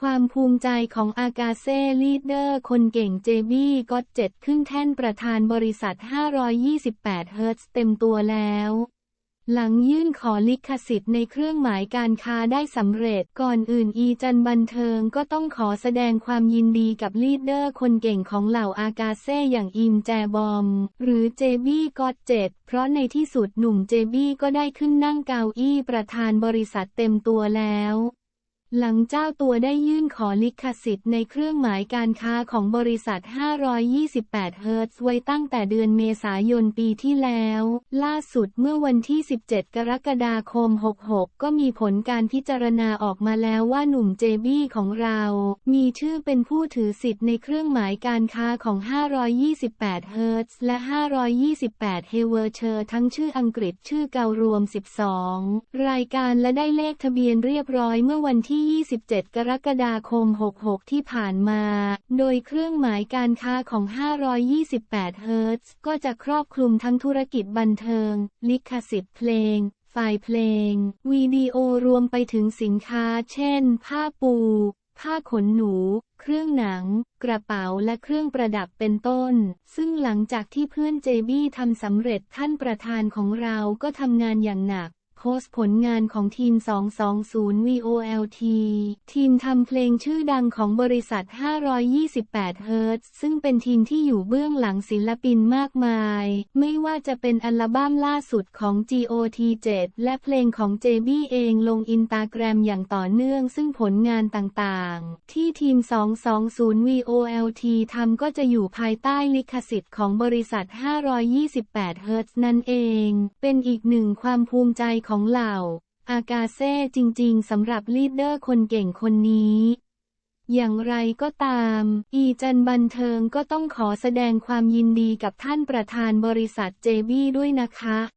ความภูมิใจของอากาเซ่ลีดเดอร์คนเก่งเจบี้ก็เจ็ดขึ้นแท่นประธานบริษัท 528 เฮิร์ตซ์เต็มตัวแล้ว หลังยื่นขอลิขสิทธิ์ในเครื่องหมายการค้าได้สำเร็จก่อนอื่นอีจันบันเทิงก็ต้องขอแสดงความยินดีกับลีดเดอร์คนเก่งของเหล่าอากาเซ่อย่างอิมแจบอม หรือเจบี้ก็เจ็ดเพราะในที่สุดหนุ่มเจบี้ก็ได้ขึ้นนั่งเก้าอี้ประธานบริษัทเต็มตัวแล้ว หลังเจ้าตัวได้ยื่นขอลิขสิทธิ์ในเครื่องหมายการค้าของบริษัท 528 เฮิร์ตซ์ไว้ตั้งแต่เดือนเมษายนปีที่แล้ว ล่าสุดเมื่อวันที่ 17 กรกฎาคม 66 ก็มีผลการพิจารณาออกมาแล้วว่าหนุ่มเจบี้ของเรา มีชื่อเป็นผู้ถือสิทธิ์ในเครื่องหมายการค้าของ 528 เฮิร์ตซ์และ 528 เฮเวอร์เชอร์ทั้งชื่ออังกฤษชื่อเการวม 12 รายการและได้เลขทะเบียนเรียบร้อยเมื่อวันที่ที่ 27 กรกฎาคม 66 ที่ผ่านมา โดยเครื่องหมายการค้าของ 528 เฮิร์ตซ์ก็จะครอบคลุมทั้งธุรกิจบันเทิง ลิขสิทธิ์เพลงไฟล์เพลง วิดีโอรวมไปถึงสินค้า เช่น ผ้าปู ผ้าขนหนู เครื่องหนัง กระเป๋าและเครื่องประดับเป็นต้น ซึ่งหลังจากที่เพื่อนเจบี้ทำสำเร็จท่านประธานของเราก็ทำงานอย่างหนัก โพสต์ผลงานของทีม 220 VOLT ทีมทำเพลงชื่อดังของบริษัท 528เฮิร์ตซ์ซึ่งเป็นทีมที่อยู่เบื้องหลังศิลปินมากมาย ไม่ว่าจะเป็นอัลบั้มล่าสุดของ GOT7 และเพลงของ JB เองลงอินตาแกรมอย่างต่อเนื่อง ซึ่งผลงานต่างๆ ที่ทีม 220 VOLT ทำก็จะอยู่ภายใต้ลิขสิทธิ์ของบริษัท 528เฮิร์ตซ์นั่นเอง เป็นอีกหนึ่งความภูมิใจของเหล่า อากาเซ่จริงๆสำหรับลีดเดอร์คนเก่งคนนี้ อย่างไรก็ตาม อีจันบันเทิงก็ต้องขอแสดงความยินดีกับท่านประธานบริษัทเจบี้ด้วยนะคะ